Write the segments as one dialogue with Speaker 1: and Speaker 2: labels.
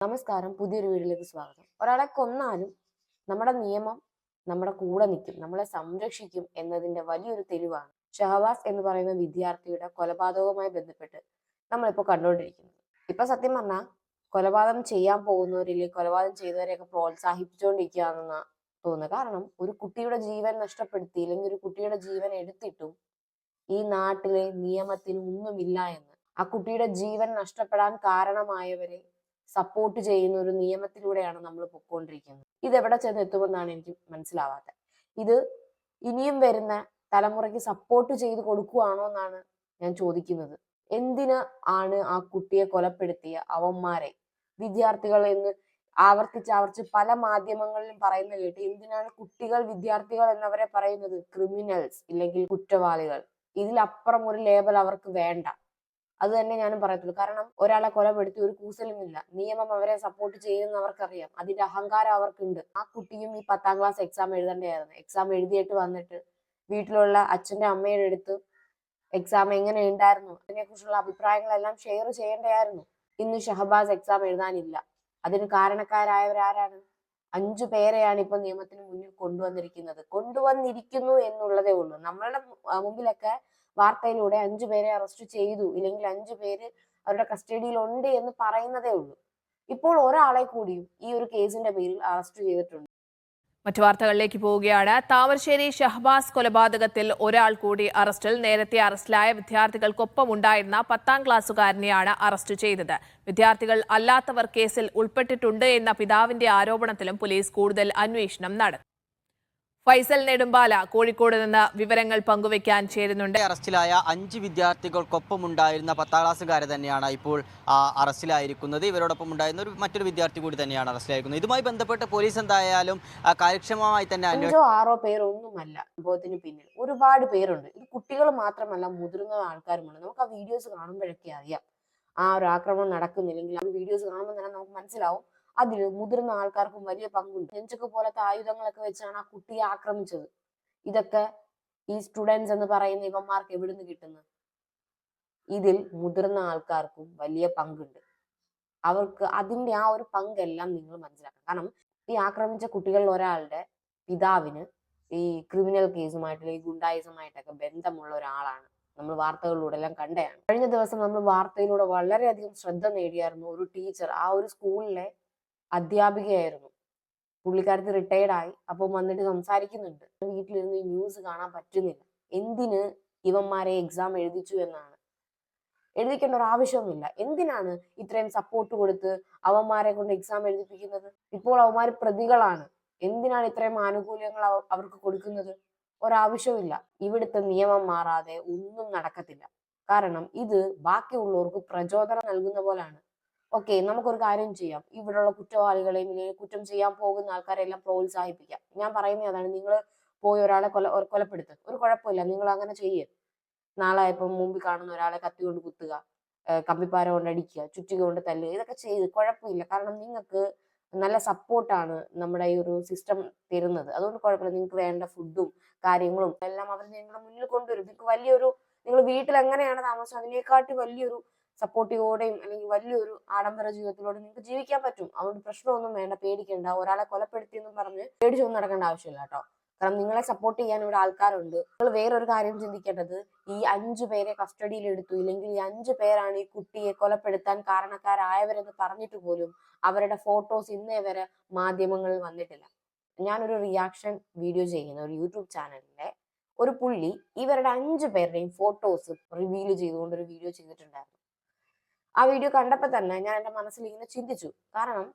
Speaker 1: നമസ്കാരം പുതിയൊരു വീഡിയോയിലേക്ക് സ്വാഗതം. ഒരാളെ കൊന്നാലും നമ്മുടെ നിയമം നമ്മുടെ കൂടെ നിൽക്കും നമ്മളെ സംരക്ഷിക്കും എന്നതിന്റെ വലിയൊരു തെളിവാണ് ഷഹവാസ് എന്ന് പറയുന്ന വിദ്യാർത്ഥിയുടെ കൊലപാതകവുമായി ബന്ധപ്പെട്ട് നമ്മളിപ്പോൾ കണ്ടുകൊണ്ടിരിക്കുന്നത്. ഇപ്പൊ സത്യം പറഞ്ഞാൽ കൊലപാതകം ചെയ്യാൻ പോകുന്നവരിൽ കൊലപാതകം ചെയ്തവരെയൊക്കെ എന്നാണ് തോന്നുന്നത്. കാരണം ഒരു കുട്ടിയുടെ ജീവൻ നഷ്ടപ്പെടുത്തി അല്ലെങ്കിൽ ഒരു കുട്ടിയുടെ ജീവൻ എടുത്തിട്ടും ഈ നാട്ടിലെ നിയമത്തിന് ഒന്നുമില്ല എന്ന് ആ കുട്ടിയുടെ ജീവൻ നഷ്ടപ്പെടാൻ കാരണമായവരെ സപ്പോർട്ട് ചെയ്യുന്ന ഒരു നിയമത്തിലൂടെയാണ് നമ്മൾ പൊക്കോണ്ടിരിക്കുന്നത്. ഇത് എവിടെ ചെന്ന് എത്തുമെന്നാണ് എനിക്ക് മനസ്സിലാവാത്തത്. ഇത് ഇനിയും വരുന്ന തലമുറയ്ക്ക് സപ്പോർട്ട് ചെയ്ത് കൊടുക്കുവാണോ എന്നാണ് ഞാൻ ചോദിക്കുന്നത്. എന്തിന് ആണ് ആ കുട്ടിയെ കൊലപ്പെടുത്തിയ അവന്മാരെ? വിദ്യാർത്ഥികൾ എന്ന് ആവർത്തിച്ച് ആവർത്തിച്ച് പല മാധ്യമങ്ങളിലും പറയുന്ന കേട്ട് എന്തിനാണ് കുട്ടികൾ വിദ്യാർത്ഥികൾ എന്നവരെ പറയുന്നത് ക്രിമിനൽസ് ഇല്ലെങ്കിൽ കുറ്റവാളികൾ. ഇതിലപ്പുറം ഒരു ലേബൽ അവർക്ക് വേണ്ട. അത് തന്നെ ഞാനും പറയത്തുള്ളൂ. കാരണം ഒരാളെ കൊലപ്പെടുത്തി ഒരു കൂസലുമില്ല. നിയമം അവരെ സപ്പോർട്ട് ചെയ്യുന്ന അവർക്കറിയാം. അതിന്റെ അഹങ്കാരം അവർക്കുണ്ട്. ആ കുട്ടിയും ഈ പത്താം ക്ലാസ് എക്സാം എഴുതേണ്ടതായിരുന്നു. എക്സാം എഴുതിയിട്ട് വന്നിട്ട് വീട്ടിലുള്ള അച്ഛന്റെ അമ്മയുടെ അടുത്ത് എക്സാം എങ്ങനെ ഉണ്ടായിരുന്നു അതിനെ കുറിച്ചുള്ള അഭിപ്രായങ്ങളെല്ലാം ഷെയർ ചെയ്യേണ്ടതായിരുന്നു. ഇന്ന് ഷഹബാസ് എക്സാം എഴുതാനില്ല. അതിന് കാരണക്കാരായവരാരാണ്? അഞ്ചു പേരെയാണ് ഇപ്പൊ നിയമത്തിന് മുന്നിൽ കൊണ്ടുവന്നിരിക്കുന്നത്. കൊണ്ടുവന്നിരിക്കുന്നു എന്നുള്ളതേ ഉള്ളൂ. നമ്മളുടെ മുമ്പിലൊക്കെ വാർത്തയിലൂടെ അഞ്ചു പേരെ അറസ്റ്റ് ചെയ്തു. ഇല്ലെങ്കിൽ അഞ്ചു പേര് അവരുടെ കസ്റ്റഡിയിൽ ഉണ്ട് എന്ന് പറയുന്നതേ ഉള്ളൂ. ഇപ്പോൾ ഒരാളെ കൂടിയും ഈ ഒരു കേസിന്റെ പേരിൽ അറസ്റ്റ് ചെയ്തിട്ടുണ്ട്.
Speaker 2: മറ്റു വാർത്തകളിലേക്ക് പോവുകയാണ്. താമരശ്ശേരി ഷഹബാസ് കൊലപാതകത്തിൽ ഒരാൾ കൂടി അറസ്റ്റിൽ. നേരത്തെ അറസ്റ്റിലായ വിദ്യാർത്ഥികൾക്കൊപ്പം ഉണ്ടായിരുന്ന പത്താം ക്ലാസ്സുകാരനെയാണ് അറസ്റ്റ് ചെയ്തത്. വിദ്യാർത്ഥികൾ അല്ലാത്തവർ കേസിൽ ഉൾപ്പെട്ടിട്ടുണ്ട് എന്ന പിതാവിന്റെ ആരോപണത്തിലും പോലീസ് കൂടുതൽ അന്വേഷണം നടത്തി. ഫൈസൽ നെടുമ്പാല കോഴിക്കോട് നിന്ന് വിവരങ്ങൾ പങ്കുവയ്ക്കാൻ ചേരുന്നുണ്ട്.
Speaker 3: അറസ്റ്റിലായ അഞ്ച് വിദ്യാർത്ഥികൾക്കൊപ്പം ഉണ്ടായിരുന്ന പത്താം ക്ലാസ്സുകാരെ തന്നെയാണ് ഇപ്പോൾ അറസ്റ്റിലായിരിക്കുന്നത്. ഇവരോടൊപ്പം ഉണ്ടായിരുന്ന ഒരു മറ്റൊരു വിദ്യാർത്ഥി കൂടി തന്നെയാണ് അറസ്റ്റിലായിരിക്കുന്നത്. ഇതുമായി ബന്ധപ്പെട്ട് പോലീസ് എന്തായാലും കാര്യക്ഷമമായി തന്നെ
Speaker 1: അഞ്ചോ ആറോ പേരൊന്നുമല്ല സംഭവത്തിന് പിന്നിൽ. ഒരുപാട് പേരുണ്ട്. ഇത് കുട്ടികൾ മാത്രമല്ല മുതിർന്ന ആൾക്കാരുമുണ്ട്. നമുക്ക് ആ വീഡിയോസ് കാണുമ്പോഴൊക്കെ അറിയാം. ആ ഒരു ആക്രമണം നടക്കുന്നില്ലെങ്കിൽ ആ വീഡിയോസ് കാണുമ്പോൾ തന്നെ നമുക്ക് മനസ്സിലാവും. അതിൽ മുതിർന്ന ആൾക്കാർക്കും വലിയ പങ്കുണ്ട്. നെഞ്ചൊക്കെ പോലത്തെ ആയുധങ്ങളൊക്കെ വെച്ചാണ് ആ കുട്ടിയെ ആക്രമിച്ചത്. ഇതൊക്കെ ഈ സ്റ്റുഡൻസ് എന്ന് പറയുന്ന ഇവന്മാർക്ക് എവിടുന്ന് കിട്ടുന്നത്? ഇതിൽ മുതിർന്ന ആൾക്കാർക്കും വലിയ പങ്കുണ്ട്. അവർക്ക് അതിന്റെ ആ ഒരു പങ്കെല്ലാം നിങ്ങൾ മനസ്സിലാക്കണം. കാരണം ഈ ആക്രമിച്ച കുട്ടികളിൽ ഒരാളുടെ പിതാവിന് ഈ ക്രിമിനൽ കേസുമായിട്ടുള്ള ഈ ഗുണ്ടായിസമായിട്ടൊക്കെ ബന്ധമുള്ള ഒരാളാണ്. നമ്മൾ വാർത്തകളിലൂടെ എല്ലാം കണ്ടതാണ്. കഴിഞ്ഞ ദിവസം നമ്മൾ വാർത്തയിലൂടെ വളരെയധികം ശ്രദ്ധ നേടിയായിരുന്നു ഒരു ടീച്ചർ ആ ഒരു സ്കൂളിലെ അധ്യാപികയായിരുന്നു. പുള്ളിക്കാരത്തി റിട്ടയർഡ് ആയി. അപ്പം വന്നിട്ട് സംസാരിക്കുന്നുണ്ട്. വീട്ടിലിരുന്ന് ന്യൂസ് കാണാൻ പറ്റുന്നില്ല. എന്തിന് ഇവന്മാരെ എക്സാം എഴുതിച്ചു എന്നാണ്. എഴുതിക്കേണ്ട ഒരു ആവശ്യവുമില്ല എന്തിനാണ് ഇത്രയും സപ്പോർട്ട് കൊടുത്ത് അവന്മാരെ കൊണ്ട് എക്സാം എഴുതിപ്പിക്കുന്നത്? ഇപ്പോൾ അവന്മാർ പ്രതികളാണ്. എന്തിനാണ് ഇത്രയും ആനുകൂല്യങ്ങൾ അവ- അവർക്ക് കൊടുക്കുന്നത്? ഒരാവശ്യമില്ല ഇവിടുത്തെ നിയമം മാറാതെ ഒന്നും നടക്കത്തില്ല. കാരണം ഇത് ബാക്കിയുള്ളവർക്ക് പ്രചോദനം നൽകുന്ന പോലാണ്. ഓക്കെ നമുക്കൊരു കാര്യം ചെയ്യാം. ഇവിടെയുള്ള കുറ്റവാളികളെയും ഇല്ലെങ്കിൽ കുറ്റം ചെയ്യാൻ പോകുന്ന ആൾക്കാരെ എല്ലാം പ്രോത്സാഹിപ്പിക്കാം. ഞാൻ പറയുന്നത് അതാണ് നിങ്ങൾ പോയി ഒരാളെ കൊല കൊലപ്പെടുത്തുക ഒരു കുഴപ്പമില്ല നിങ്ങൾ അങ്ങനെ ചെയ്യേ. നാളെ ഇപ്പം മുമ്പിൽ കാണുന്ന ഒരാളെ കത്തി കൊണ്ട് കുത്തുക കമ്പിപ്പാര കൊണ്ട് അടിക്കുക ചുറ്റിക കൊണ്ട് തല്ലുക ഇതൊക്കെ ചെയ്ത് കുഴപ്പമില്ല. കാരണം നിങ്ങൾക്ക് നല്ല സപ്പോർട്ടാണ് നമ്മുടെ ഈ ഒരു സിസ്റ്റം തരുന്നത്. അതുകൊണ്ട് കുഴപ്പമില്ല നിങ്ങൾക്ക് വേണ്ട ഫുഡും കാര്യങ്ങളും എല്ലാം അവർ നിങ്ങളുടെ മുന്നിൽ കൊണ്ടുവരും. നിങ്ങൾക്ക് വലിയൊരു നിങ്ങൾ വീട്ടിൽ എങ്ങനെയാണ് താമസം? അതിനെക്കാട്ടി വലിയൊരു സപ്പോർട്ടീവോടെയും അല്ലെങ്കിൽ വലിയൊരു ആഡംബര ജീവിതത്തിലൂടെ നിങ്ങൾക്ക് ജീവിക്കാൻ പറ്റും. അതുകൊണ്ട് പ്രശ്നമൊന്നും വേണ്ട പേടിക്കേണ്ട. ഒരാളെ കൊലപ്പെടുത്തി എന്നും പറഞ്ഞ് പേടിച്ചൊന്നും നടക്കേണ്ട ആവശ്യമില്ല കേട്ടോ. കാരണം നിങ്ങളെ സപ്പോർട്ട് ചെയ്യാൻ ഇവിടെ ആൾക്കാരുണ്ട്. നിങ്ങൾ വേറൊരു കാര്യം ചിന്തിക്കേണ്ടത് ഈ അഞ്ചു പേരെ കസ്റ്റഡിയിൽ എടുത്തു ഇല്ലെങ്കിൽ ഈ അഞ്ചു പേരാണ് ഈ കുട്ടിയെ കൊലപ്പെടുത്താൻ കാരണക്കാരായവരെന്ന് പറഞ്ഞിട്ട് പോലും അവരുടെ ഫോട്ടോസ് ഇന്നേ വരെ മാധ്യമങ്ങളിൽ വന്നിട്ടില്ല. ഞാനൊരു റിയാക്ഷൻ വീഡിയോ ചെയ്യുന്ന ഒരു യൂട്യൂബ് ചാനലിലെ ഒരു പുള്ളി ഇവരുടെ അഞ്ചു പേരുടെയും ഫോട്ടോസ് റിവീൽ ചെയ്തുകൊണ്ട് ഒരു വീഡിയോ ചെയ്തിട്ടുണ്ടായിരുന്നു. ആ വീഡിയോ കണ്ടപ്പോൾ തന്നെ ഞാൻ എന്റെ മനസ്സിൽ ഇങ്ങനെ ചിന്തിച്ചു. കാരണം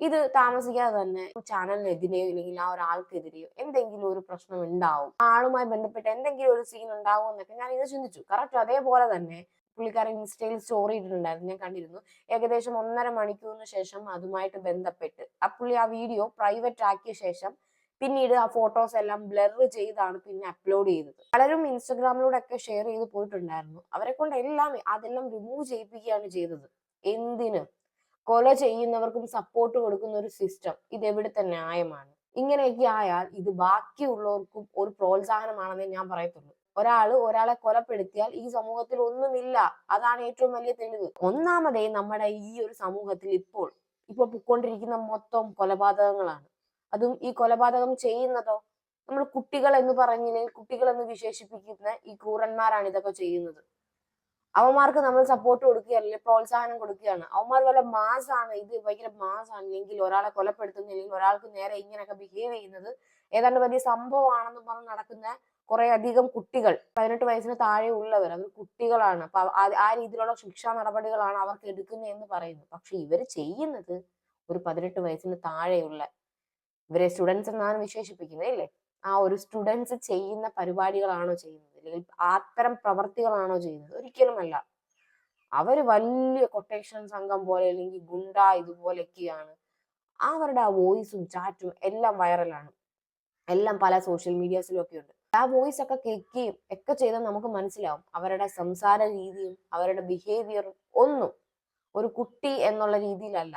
Speaker 1: ഇത് താമസിക്കാതെ തന്നെ ചാനലിനെതിരെയോ ഇല്ലെങ്കിൽ ആ ഒരാൾക്കെതിരെയോ എന്തെങ്കിലും ഒരു പ്രശ്നം ഉണ്ടാവും. ആളുമായി ബന്ധപ്പെട്ട് എന്തെങ്കിലും ഒരു സീൻ ഉണ്ടാവും എന്നൊക്കെ ഞാൻ ഇത് ചിന്തിച്ചു. കറക്റ്റ് അതേപോലെ തന്നെ പുള്ളിക്കാരൻ ഇൻസ്റ്റയിൽ സ്റ്റോറി ഇട്ടിട്ടുണ്ടായിരുന്നു. ഞാൻ കണ്ടിരുന്നു. ഏകദേശം ഒന്നര മണിക്കൂറിന് ശേഷം അതുമായിട്ട് ബന്ധപ്പെട്ട് ആ പുള്ളി ആ വീഡിയോ പ്രൈവറ്റ് ആക്കിയ ശേഷം പിന്നീട് ആ ഫോട്ടോസ് എല്ലാം ബ്ലർ ചെയ്താണ് പിന്നെ അപ്ലോഡ് ചെയ്തത്. പലരും ഇൻസ്റ്റഗ്രാമിലൂടെ ഒക്കെ ഷെയർ ചെയ്ത് പോയിട്ടുണ്ടായിരുന്നു. അവരെ കൊണ്ട് എല്ലാം അതെല്ലാം റിമൂവ് ചെയ്യിപ്പിക്കുകയാണ് ചെയ്തത്. എന്തിന്? കൊല ചെയ്യുന്നവർക്കും സപ്പോർട്ട് കൊടുക്കുന്ന ഒരു സിസ്റ്റം ഇത് എവിടുത്തെ ന്യായമാണ്? ഇങ്ങനെയൊക്കെ ആയാൽ ഇത് ബാക്കിയുള്ളവർക്കും ഒരു പ്രോത്സാഹനമാണെന്നേ ഞാൻ പറയത്തുള്ളൂ. ഒരാൾ ഒരാളെ കൊലപ്പെടുത്തിയാൽ ഈ സമൂഹത്തിൽ ഒന്നുമില്ല. അതാണ് ഏറ്റവും വലിയ തെളിവ്. ഒന്നാമതേ നമ്മുടെ ഈ ഒരു സമൂഹത്തിൽ ഇപ്പോൾ ഇപ്പൊ പൊക്കൊണ്ടിരിക്കുന്ന മൊത്തം കൊലപാതകങ്ങളാണ്. അതും ഈ കൊലപാതകം ചെയ്യുന്നതോ നമ്മൾ കുട്ടികൾ എന്ന് പറഞ്ഞില്ലെങ്കിൽ കുട്ടികൾ എന്ന് വിശേഷിപ്പിക്കുന്ന ഈ ക്രൂരന്മാരാണ് ഇതൊക്കെ ചെയ്യുന്നത്. അവന്മാർക്ക് നമ്മൾ സപ്പോർട്ട് കൊടുക്കുകയല്ല പ്രോത്സാഹനം കൊടുക്കുകയാണ്. അവന്മാർ വല്ല മാസാണ് ഇത് ഭയങ്കര മാസാണ് അല്ലെങ്കിൽ ഒരാളെ കൊലപ്പെടുത്തുന്നില്ലെങ്കിൽ ഒരാൾക്ക് നേരെ ഇങ്ങനെയൊക്കെ ബിഹേവ് ചെയ്യുന്നത് ഏതാണ്ട് വലിയ സംഭവമാണെന്ന് പറഞ്ഞ് നടക്കുന്ന കുറെ അധികം കുട്ടികൾ. പതിനെട്ട് വയസ്സിന് താഴെ ഉള്ളവർ അവർ കുട്ടികളാണ്. അപ്പൊ ആ- രീതിയിലുള്ള ശിക്ഷാ നടപടികളാണ് അവർക്ക് എടുക്കുന്നത് എന്ന് പറയുന്നു പക്ഷെ ഇവർ ചെയ്യുന്നത് ഒരു പതിനെട്ട് വയസ്സിന് താഴെയുള്ള ഇവരെ സ്റ്റുഡൻസ് എന്നാണ് വിശേഷിപ്പിക്കുന്നത് ഇല്ലേ? ആ ഒരു സ്റ്റുഡൻസ് ചെയ്യുന്ന പരിപാടികളാണോ ചെയ്യുന്നത്? അല്ലെങ്കിൽ അത്തരം പ്രവർത്തികളാണോ ചെയ്യുന്നത്? ഒരിക്കലുമല്ല. അവർ വലിയ കൊട്ടേഷൻ സംഘം പോലെ അല്ലെങ്കിൽ ഗുണ്ട ഇതുപോലെയൊക്കെയാണ്. അവരുടെ ആ വോയിസും ചാറ്റും എല്ലാം വൈറലാണ് എല്ലാം പല സോഷ്യൽ മീഡിയാസിലും ഒക്കെ ഉണ്ട്. ആ വോയിസ് ഒക്കെ കേൾക്കുകയും ഒക്കെ ചെയ്താൽ നമുക്ക് മനസ്സിലാവും. അവരുടെ സംസാര രീതിയും അവരുടെ ബിഹേവിയറും ഒന്നും ഒരു കുട്ടി എന്നുള്ള രീതിയിലല്ല.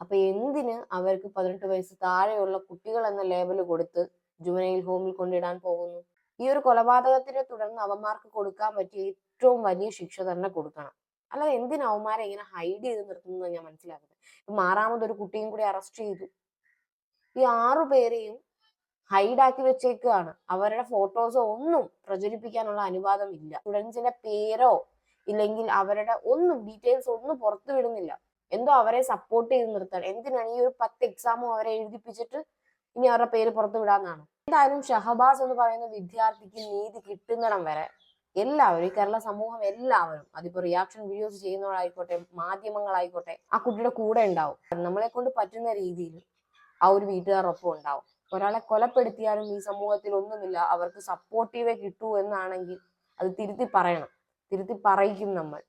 Speaker 1: അപ്പൊ എന്തിന് അവർക്ക് പതിനെട്ട് വയസ്സ് താഴെയുള്ള കുട്ടികൾ എന്ന ലേബൽ കൊടുത്ത് ജുവനൈൽ ഹോമിൽ കൊണ്ടിടാൻ പോകുന്നു? ഈ ഒരു കൊലപാതകത്തിനെ തുടർന്ന് അവന്മാർക്ക് കൊടുക്കാൻ പറ്റിയ ഏറ്റവും വലിയ ശിക്ഷ തന്നെ കൊടുക്കണം. അല്ലാതെ എന്തിനാ അവന്മാരെ ഇങ്ങനെ ഹൈഡ് ചെയ്ത് നിർത്തുന്നത് ഞാൻ മനസ്സിലാക്കുന്നത് ഇപ്പൊ മാറാമത് ഒരു കുട്ടിയും കൂടി അറസ്റ്റ് ചെയ്തു. ഈ ആറു പേരെയും ഹൈഡാക്കി വെച്ചേക്കുകയാണ് അവരുടെ ഫോട്ടോസോ ഒന്നും പ്രചരിപ്പിക്കാനുള്ള അനുവാദം ഇല്ല സ്റ്റുഡൻസിന്റെ പേരോ ഇല്ലെങ്കിൽ അവരുടെ ഒന്നും ഡീറ്റെയിൽസ് ഒന്നും പുറത്തു വിടുന്നില്ല എന്തോ അവരെ സപ്പോർട്ട് ചെയ്ത് നിർത്തണം. എന്തിനാണ് ഈ ഒരു പത്ത് എക്സാമും അവരെ എഴുതിപ്പിച്ചിട്ട് ഇനി അവരുടെ പേര് പുറത്തു വിടാന്നാണ്. എന്തായാലും ഷഹബാസ് എന്ന് പറയുന്ന വിദ്യാർത്ഥിക്ക് നീതി കിട്ടുന്നിടം വരെ എല്ലാവരും ഈ കേരള സമൂഹം എല്ലാവരും അതിപ്പോ റിയാക്ഷൻ വീഡിയോസ് ചെയ്യുന്നവരായിക്കോട്ടെ മാധ്യമങ്ങളായിക്കോട്ടെ ആ കുട്ടിയുടെ കൂടെ ഉണ്ടാവും. നമ്മളെ കൊണ്ട് പറ്റുന്ന രീതിയിൽ ആ ഒരു വീട്ടുകാരൊപ്പം ഉണ്ടാവും. ഒരാളെ കൊലപ്പെടുത്തിയാലും ഈ സമൂഹത്തിൽ ഒന്നുമില്ല. അവർക്ക് സപ്പോർട്ടീവേ കിട്ടൂ എന്നാണെങ്കിൽ അത് തിരുത്തി പറയണം. തിരുത്തി പറയിക്കും നമ്മൾ.